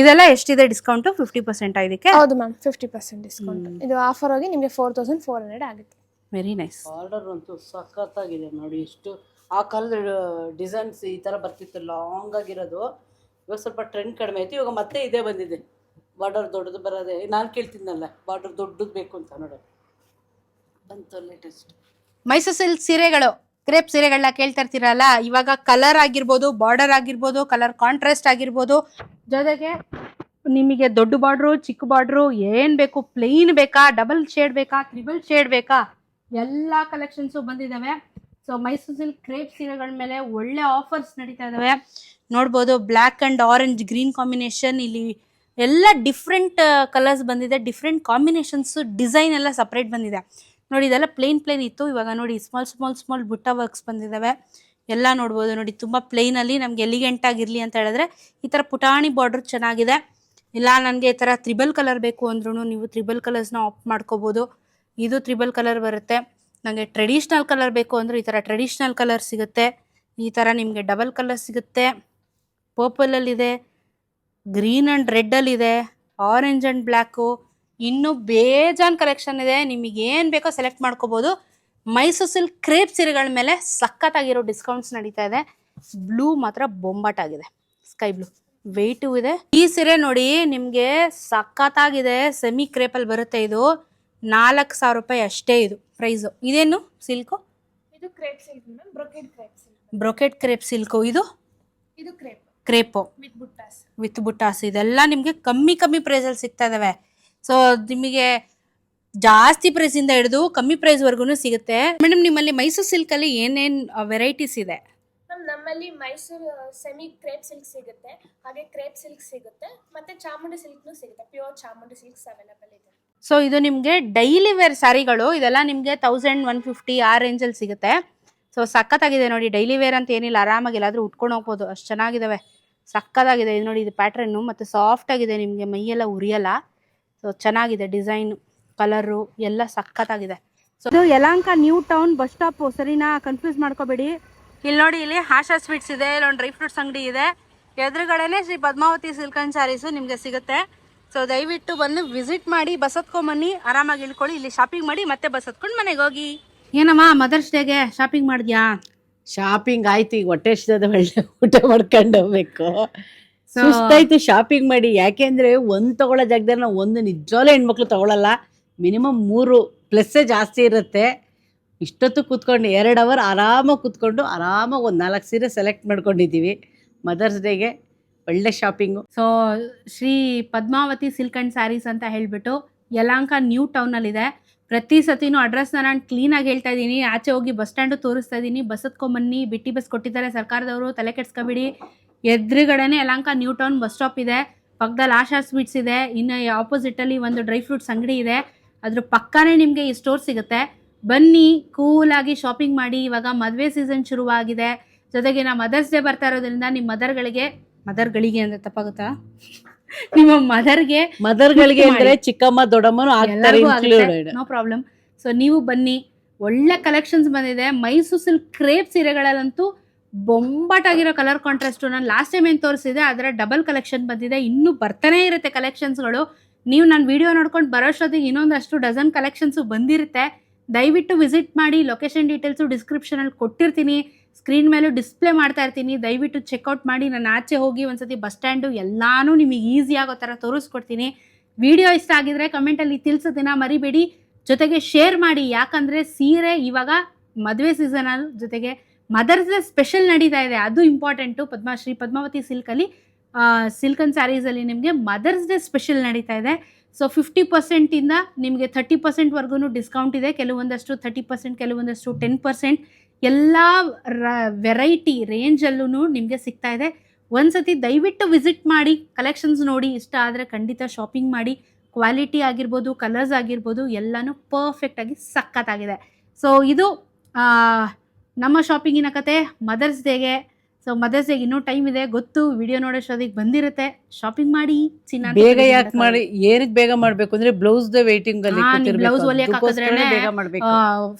ಇದೆಲ್ಲ ಎಷ್ಟಿದೆ ಡಿಸ್ಕೌಂಟ್ ಫಿಫ್ಟಿ ಪರ್ಸೆಂಟ್ ಇದಕ್ಕೆ? ಹೌದು ಮ್ಯಾಮ್ ಫಿಫ್ಟಿ ಪರ್ಸೆಂಟ್ ಡಿಸ್ಕೌಂಟ್ ಇದು ಆಫರ್ ಆಗಿ ನಿಮಗೆ ಫೋರ್ ತೌಸಂಡ್ ಫೋರ್ ಹಂಡ್ರೆಡ್ ಆಗುತ್ತೆ. ವೆರಿ ನೈಸ್ ಬಾರ್ಡರ್ ಅಂತೂ ಸಖತ್ತಾಗಿದೆ ನೋಡಿ ಇಷ್ಟು ಆ ಕಾಲದ ಡಿಸೈನ್ಸ್ ಈ ಥರ ಬರ್ತಿತ್ತು ಲಾಂಗ್ ಆಗಿರೋದು. ಇವಾಗ ಸ್ವಲ್ಪ ಟ್ರೆಂಡ್ ಕಡಿಮೆ ಆಯ್ತು ಇವಾಗ ಮತ್ತೆ ಇದೇ ಬಂದಿದೆ. ಬಾರ್ಡರ್ ದೊಡ್ಡದು ಬರೋದೇ ನಾನು ಕೇಳ್ತಿದ್ನಲ್ಲ ಬಾರ್ಡರ್ ದೊಡ್ಡದು ಬೇಕು ಅಂತ ನೋಡು. ಬಂತು ಲೇಟೆಸ್ಟ್ ಮೈಸೂರು ಸಿಲ್ಕ್ ಸೀರೆಗಳು ಕ್ರೇಪ್ ಸೀರೆಗಳನ್ನ ಕೇಳ್ತಾ ಇರ್ತೀರಲ್ಲ, ಇವಾಗ ಕಲರ್ ಆಗಿರ್ಬೋದು ಬಾರ್ಡರ್ ಆಗಿರ್ಬೋದು ಕಲರ್ ಕಾಂಟ್ರಾಸ್ಟ್ ಆಗಿರ್ಬೋದು, ಜೊತೆಗೆ ನಿಮಗೆ ದೊಡ್ಡ ಬಾರ್ಡ್ರು ಚಿಕ್ಕ ಬಾರ್ಡ್ರು ಏನು ಬೇಕು ಪ್ಲೈನ್ ಬೇಕಾ ಡಬಲ್ ಶೇಡ್ ಬೇಕಾ ತ್ರಿಬಲ್ ಶೇಡ್ ಬೇಕಾ, ಎಲ್ಲ ಕಲೆಕ್ಷನ್ಸು ಬಂದಿದ್ದಾವೆ ಸೊ ಮೈಸೂರು ಸಿಲ್ಕ್ ಕ್ರೇಪ್ ಸೀರೆಗಳ ಮೇಲೆ ಒಳ್ಳೆ ಆಫರ್ಸ್ ನಡೀತಾ ಇದ್ದಾವೆ ನೋಡ್ಬೋದು black and orange green combination ಇಲ್ಲಿ ಎಲ್ಲ ಡಿಫ್ರೆಂಟ್ ಕಲರ್ಸ್ ಬಂದಿದೆ. ಡಿಫ್ರೆಂಟ್ ಕಾಂಬಿನೇಷನ್ಸು ಡಿಸೈನ್ ಎಲ್ಲ ಸಪ್ರೇಟ್ ಬಂದಿದೆ. ನೋಡಿ, ಇದೆಲ್ಲ ಪ್ಲೇನ್ ಪ್ಲೇನ್ ಇತ್ತು. ಇವಾಗ ನೋಡಿ ಸ್ಮಾಲ್ ಸ್ಮಾಲ್ ಸ್ಮಾಲ್ ಬುಟ್ಟ ವರ್ಕ್ಸ್ ಬಂದಿದ್ದಾವೆ ಎಲ್ಲ ನೋಡ್ಬೋದು ನೋಡಿ, ತುಂಬ ಪ್ಲೇನಲ್ಲಿ ನಮ್ಗೆ ಎಲಿಗೆಂಟ್ ಆಗಿರಲಿ ಅಂತ ಹೇಳಿದ್ರೆ ಈ ಥರ ಪುಟಾಣಿ ಬಾರ್ಡರ್ ಚೆನ್ನಾಗಿದೆ. ಇಲ್ಲ, ನನಗೆ ಈ ಥರ ತ್ರಿಬಲ್ ಕಲರ್ ಬೇಕು ಅಂದ್ರೂ ನೀವು ತ್ರಿಬಲ್ ಕಲರ್ಸ್ನ ಆಫ್ ಮಾಡ್ಕೋಬೋದು. ಇದು ತ್ರಿಬಲ್ ಕಲರ್ ಬರುತ್ತೆ. ನನಗೆ ಟ್ರೆಡಿಷ್ನಲ್ ಕಲರ್ ಬೇಕು ಅಂದರೆ ಈ ಥರ ಟ್ರೆಡಿಷ್ನಲ್ ಕಲರ್ ಸಿಗುತ್ತೆ. ಈ ಥರ ನಿಮಗೆ ಡಬಲ್ ಕಲರ್ ಸಿಗುತ್ತೆ. ಪರ್ಪಲಲ್ಲಿದೆ ಗ್ರೀನ್ ಆ್ಯಂಡ್ ರೆಡ್ಡಲ್ಲಿದೆ ಆರೆಂಜ್ ಆ್ಯಂಡ್ ಬ್ಲ್ಯಾಕು ಇನ್ನೂ ಬೇಜಾನ್ ಕಲೆಕ್ಷನ್ ಇದೆ. ನಿಮಗೆ ಏನು ಬೇಕೋ ಸೆಲೆಕ್ಟ್ ಮಾಡ್ಕೋಬೋದು. ಮೈಸೂರು ಸಿಲ್ಕ್ ಕ್ರೇಪ್ ಸೀರೆಗಳ ಮೇಲೆ ಸಖತ್ತಾಗಿರೋ ಡಿಸ್ಕೌಂಟ್ಸ್ ನಡೀತಾ ಇದೆ. ಬ್ಲೂ ಮಾತ್ರ ಬೊಂಬಾಟಾಗಿದೆ. ಸ್ಕೈ ಬ್ಲೂ ವೆಯ್ಟು ಇದೆ. ಈ ಸೀರೆ ನೋಡಿ ನಿಮಗೆ ಸಖತ್ತಾಗಿದೆ. ಸೆಮಿ ಕ್ರೇಪಲ್ಲಿ ಬರುತ್ತೆ ಇದು. ನಾಲ್ಕು ಸಾವಿರ ರೂಪಾಯಿ ಅಷ್ಟೇ ಇದು ಪ್ರೈಸು ಇದೇನು ಸಿಲ್ಕು ಇದು crepe silk brocade crepe silk brocade crepe silk ಇದು? ಇದು ಕ್ರೇಪ್ ಕ್ರೇಪು ವಿತ್ ಬುಟ್ಟಾಸ್ ವಿತ್ ಬುಟ್ಟಾಸ್ ಇದೆಲ್ಲ ನಿಮಗೆ ಕಮ್ಮಿ ಕಮ್ಮಿ ಪ್ರೈಸಲ್ಲಿ ಸಿಗ್ತಾ ಇದಾವೆ. ಸೊ ನಿಮಗೆ ಜಾಸ್ತಿ ಪ್ರೈಸಿಂದ ಹಿಡಿದು ಕಮ್ಮಿ ಪ್ರೈಸ್ ಪ್ರೈಸ್ವರೆಗೂ ಸಿಗುತ್ತೆ. ಮೇಡಮ್ ನಿಮ್ಮಲ್ಲಿ ಮೈಸೂರು ಸಿಲ್ಕಲ್ಲಿ ಏನೇನು ವೆರೈಟೀಸ್ ಇದೆ? ಮ್ಯಾಮ್ ನಮ್ಮಲ್ಲಿ ಮೈಸೂರು ಸೆಮಿ ಕ್ರೇಪ್ ಸಿಲ್ಕ್ ಸಿಗುತ್ತೆ ಹಾಗೆ ಕ್ರೇಪ್ ಸಿಲ್ಕ್ ಸಿಗುತ್ತೆ ಮತ್ತೆ ಚಾಮುಂಡಿ ಸಿಲ್ಕ್ನು ಸಿಗುತ್ತೆ ಪ್ಯೂರ್ ಚಾಮುಂಡಿ ಸಿಲ್ಕ್ ಅವೈಲೇಬಲ್ ಇದೆ. ಸೊ ಇದು ನಿಮಗೆ ಡೈಲಿ ವೇರ್ ಸ್ಯಾರಿಗಳು ಇದೆಲ್ಲ ನಿಮಗೆ ತೌಸಂಡ್ ಒನ್ ಫಿಫ್ಟಿ ಆ ರೇಂಜಲ್ಲಿ ಸಿಗುತ್ತೆ. ಸೊ ಸಖತ್ತಾಗಿದೆ ನೋಡಿ ಡೈಲಿ ವೇರ್ ಅಂತ ಏನಿಲ್ಲ ಆರಾಮಾಗಿ ಎಲ್ಲಾದರೂ ಉಟ್ಕೊಂಡು ಹೋಗ್ಬೋದು. ಅಷ್ಟು ಚೆನ್ನಾಗಿದ್ದಾವೆ ಸಖತ್ತಾಗಿದೆ ಇದು ನೋಡಿ ಇದು ಪ್ಯಾಟ್ರನ್ನು ಮತ್ತು ಸಾಫ್ಟ್ ಆಗಿದೆ ನಿಮಗೆ ಮೈಯೆಲ್ಲ ಉರಿಯಲ್ಲ. ಸೊ ಚೆನ್ನಾಗಿದೆ ಡಿಸೈನು ಕಲರು ಎಲ್ಲ ಸಖತ್ತಾಗಿದೆ. ಸೊ ಇದು Yelahanka new town bus stop ಸರಿನಾ? ಕನ್ಫ್ಯೂಸ್ ಮಾಡ್ಕೋಬೇಡಿ. ಇಲ್ಲಿ ನೋಡಿ ಇಲ್ಲಿ ಆಶಾ ಸ್ವೀಟ್ಸ್ ಇದೆ ಇಲ್ಲೊಂದು ಡ್ರೈ ಫ್ರೂಟ್ಸ್ ಅಂಗಡಿ ಇದೆ. ಎದುರುಗಡೆನೆ Shri Padmavathi silk and sarees ನಿಮಗೆ ಸಿಗುತ್ತೆ. ಸೊ ದಯವಿಟ್ಟು ಬಂದು ವಿಸಿಟ್ ಮಾಡಿ ಬಸ್ ಹತ್ಕೊಂಬನ್ನಿ ಆರಾಮಾಗಿ ಇಳ್ಕೊಳ್ಳಿ. ಇಲ್ಲಿ ಶಾಪಿಂಗ್ ಮಾಡಿ ಮತ್ತೆ ಬಸ್ ಹತ್ಕೊಂಡು ಮನೆಗೆ ಹೋಗಿ. ಏನಮ್ಮ ಮದರ್ಸ್ ಡೇಗೆ ಶಾಪಿಂಗ್ ಮಾಡಿದ್ಯಾ? ಶಾಪಿಂಗ್ ಆಯ್ತು ಈಗ ಹೊಟ್ಟೆ ಒಳ್ಳೆ ಊಟ ಮಾಡ್ಕೊಂಡು ಹೋಗ್ಬೇಕು. ಸುಸ್ತಾಯ್ತು ಶಾಪಿಂಗ್ ಮಾಡಿ. ಯಾಕೆಂದ್ರೆ ಒಂದ್ ತಗೊಳ್ಳೋ ಜಾಗದಲ್ಲಿ ನಾವು ಒಂದು ನಿಜವಾಗ್ಲೂ ಹೆಣ್ಮಕ್ಳು ತಗೊಳಲ್ಲ. ಮಿನಿಮಮ್ ಮೂರು ಪ್ಲಸ್ಸೇ ಜಾಸ್ತಿ ಇರುತ್ತೆ. ಇಷ್ಟೊತ್ತು ಕೂತ್ಕೊಂಡು ಎರಡು ಅವರ್ ಆರಾಮಾಗಿ ಕೂತ್ಕೊಂಡು ಆರಾಮಾಗಿ ಒಂದು ನಾಲ್ಕು ಸೀರೆ ಸೆಲೆಕ್ಟ್ ಮಾಡ್ಕೊಂಡಿದ್ದೀವಿ. ಮದರ್ಸ್ ಡೇಗೆ ಒಳ್ಳೆ shopping so Shri Padmavathi silk and sarees ಅಂತ ಹೇಳ್ಬಿಟ್ಟು ಯಲಾಂಕ ನ್ಯೂ ಟೌನಲ್ಲಿದೆ ಪ್ರತಿ ಸತಿನೂ ಅಡ್ರೆಸ್ನ ನಾನು ಕ್ಲೀನಾಗಿ ಹೇಳ್ತಾ ಇದ್ದೀನಿ. ಆಚೆ ಹೋಗಿ ಬಸ್ ಸ್ಟ್ಯಾಂಡು ತೋರಿಸ್ತಾ ಇದ್ದೀನಿ. ಬಸ್ ಹತ್ಕೊಂಬನ್ನಿ ಬಿಟ್ಟಿ ಬಸ್ ಕೊಟ್ಟಿದ್ದಾರೆ ಸರ್ಕಾರದವರು. ತಲೆ ಕೆಡ್ಸ್ಕೊಬೇಡಿ. ಎದುರುಗಡೆನೆ Yelahanka new town bus stop ಇದೆ. ಪಕ್ಕದಲ್ಲಿ ಆಶಾ ಸ್ವೀಟ್ಸ್ ಇದೆ. ಇನ್ನು ಆಪೋಸಿಟಲ್ಲಿ ಒಂದು ಡ್ರೈ ಫ್ರೂಟ್ಸ್ ಅಂಗಡಿ ಇದೆ. ಅದ್ರ ಪಕ್ಕನೇ ನಿಮಗೆ ಈ ಸ್ಟೋರ್ ಸಿಗುತ್ತೆ. ಬನ್ನಿ ಕೂಲಾಗಿ ಶಾಪಿಂಗ್ ಮಾಡಿ. ಇವಾಗ ಮದುವೆ ಸೀಸನ್ ಶುರುವಾಗಿದೆ. ಜೊತೆಗೆ ನಾ ಮದರ್ಸ್ ಡೇ ಬರ್ತಾ ಇರೋದ್ರಿಂದ ನಿಮ್ಮ ಮದರ್ಗಳಿಗೆ ಮದರ್ಗಳಿಗೆ ಅಂದ್ರೆ ತಪ್ಪಾಗುತ್ತಾ? ನಿಮ್ಮ ಮದರ್ಗೆ ಮದರ್ಗಳಿಗೆ. ಅಂದ್ರೆ ಚಿಕ್ಕಮ್ಮ ದೊಡ್ಡಮ್ಮನು ನೋ ಪ್ರಾಬ್ಲಮ್ ಸೊ ನೀವು ಬನ್ನಿ. ಒಳ್ಳೆ ಕಲೆಕ್ಷನ್ಸ್ ಬಂದಿದೆ. ಮೈಸೂರು ಸಿಲ್ಕ್ ಕ್ರೇಪ್ ಸೀರೆಗಳಲ್ಲಂತೂ ಬೊಂಬಾಟಾಗಿರೋ ಕಲರ್ ಕಾಂಟ್ರಾಸ್ಟು ನಾನು ಲಾಸ್ಟ್ ಟೈಮ್ ಏನು ತೋರಿಸಿದೆ ಅದರ ಡಬಲ್ ಕಲೆಕ್ಷನ್ ಬಂದಿದೆ. ಇನ್ನೂ ಬರ್ತಾನೆ ಇರುತ್ತೆ ಕಲೆಕ್ಷನ್ಸ್ಗಳು ನೀವು ನಾನು ವಿಡಿಯೋ ನೋಡ್ಕೊಂಡು ಬರೋಷ್ಟೊತ್ತಿಗೆ ಇನ್ನೊಂದಷ್ಟು ಡಜನ್ ಕಲೆಕ್ಷನ್ಸು ಬಂದಿರುತ್ತೆ. ದಯವಿಟ್ಟು ವಿಸಿಟ್ ಮಾಡಿ ಲೊಕೇಶನ್ ಡೀಟೇಲ್ಸು ಡಿಸ್ಕ್ರಿಪ್ಷನಲ್ಲಿ ಕೊಟ್ಟಿರ್ತೀನಿ. ಸ್ಕ್ರೀನ್ ಮೇಲೂ ಡಿಸ್ಪ್ಲೇ ಮಾಡ್ತಾ ಇರ್ತೀನಿ. ದಯವಿಟ್ಟು ಚೆಕ್ಔಟ್ ಮಾಡಿ, ನಾನು ಆಚೆ ಹೋಗಿ ಒಂದ್ಸತಿ ಬಸ್ ಸ್ಟ್ಯಾಂಡು ಎಲ್ಲಾನು ನಿಮಗೆ ಈಸಿ ಆಗೋ ಥರ ತೋರಿಸ್ಕೊಡ್ತೀನಿ. ವಿಡಿಯೋ ಇಷ್ಟ ಆಗಿದ್ರೆ ಕಮೆಂಟಲ್ಲಿ ತಿಳಿಸೋದನ್ನ ಮರಿಬೇಡಿ. ಜೊತೆಗೆ ಶೇರ್ ಮಾಡಿ, ಯಾಕಂದರೆ ಸೀರೆ ಇವಾಗ ಮದುವೆ ಸೀಸನಲ್ ಜೊತೆಗೆ ಮದರ್ಸ್ ಡೇ ಸ್ಪೆಷಲ್ ನಡೀತಾ ಇದೆ. ಅದು ಇಂಪಾರ್ಟೆಂಟು ಪದ್ಮಶ್ರೀ, ಪದ್ಮಾವತಿ ಸಿಲ್ಕಲ್ಲಿ ಸಿಲ್ಕನ್ ಸ್ಯಾರೀಸಲ್ಲಿ ನಿಮಗೆ ಮದರ್ಸ್ ಡೇ ಸ್ಪೆಷಲ್ ನಡೀತಾ ಇದೆ. ಸೊ ಫಿಫ್ಟಿ ಪರ್ಸೆಂಟಿಂದ ನಿಮಗೆ ಥರ್ಟಿ ಪರ್ಸೆಂಟ್ವರೆಗೂ ಡಿಸ್ಕೌಂಟ್ ಇದೆ. ಕೆಲವೊಂದಷ್ಟು ಥರ್ಟಿ ಪರ್ಸೆಂಟ್ ಕೆಲವೊಂದಷ್ಟು ಟೆನ್ ಪರ್ಸೆಂಟ್ ಎಲ್ಲ ವೆರೈಟಿ ರೇಂಜಲ್ಲೂ ನಿಮಗೆ ಸಿಗ್ತಾ ಇದೆ. ಒಂದ್ಸತಿ ದಯವಿಟ್ಟು ವಿಸಿಟ್ ಮಾಡಿ ಕಲೆಕ್ಷನ್ಸ್ ನೋಡಿ, ಇಷ್ಟ ಆದರೆ ಖಂಡಿತ ಶಾಪಿಂಗ್ ಮಾಡಿ. ಕ್ವಾಲಿಟಿ ಆಗಿರ್ಬೋದು ಕಲರ್ಸ್ ಆಗಿರ್ಬೋದು, ಎಲ್ಲನೂ ಪರ್ಫೆಕ್ಟಾಗಿ ಸಖತ್ತಾಗಿದೆ. ಸೊ ಇದು ನಮ್ಮ ಶಾಪಿಂಗಿನ ಕತೆ ಮದರ್ಸ್ ಡೇಗೆ ಸೊ ಮದರ್ಸ್ ಡೇಗೆ ಇನ್ನೂ ಟೈಮ್ ಇದೆ. ಗೊತ್ತು ವಿಡಿಯೋ ನೋಡೋಷ್ಟೊತ್ತಿಗೆ ಬಂದಿರುತ್ತೆ. ಶಾಪಿಂಗ್ ಮಾಡಿ ಚಿನ್ನ ಬೇಗ ಯಾಕೆ ಮಾಡಿ. ಏನಕ್ಕೆ ಬೇಗ ಮಾಡಬೇಕು ಅಂದ್ರೆ ಬ್ಲೌಸ್ ದ ವೇಟಿಂಗ್ ಅಲ್ಲಿ ಬ್ಲೌಸ್ ಹೊಲಿಯಕ್ಕೆ ಅದಕ್ಕೋಸ್ಕರನೇ ಬೇಗ ಮಾಡ್ಬೇಕು.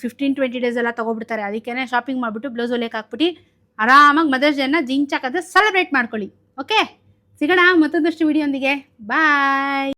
ಫಿಫ್ಟೀನ್ ಟ್ವೆಂಟಿ ಡೇಸ್ ಎಲ್ಲ ತಗೊಬಿಡ್ತಾರೆ. ಅದಕ್ಕೇನೆ ಶಾಪಿಂಗ್ ಮಾಡಿಬಿಟ್ಟು ಬ್ಲೌಸ್ ಹೊಲಿಯಕ್ಕೆ ಹಾಕ್ಬಿಟ್ಟು ಆರಾಮಾಗಿ ಮದರ್ಸ್ ಡೇನ ಜಿಂಚಾಕದ ಸೆಲೆಬ್ರೇಟ್ ಮಾಡ್ಕೊಳ್ಳಿ. ಓಕೆ ಸಿಗೋಣ ಮತ್ತೊಂದಷ್ಟು ವಿಡಿಯೋಂದಿಗೆ ಬಾಯ್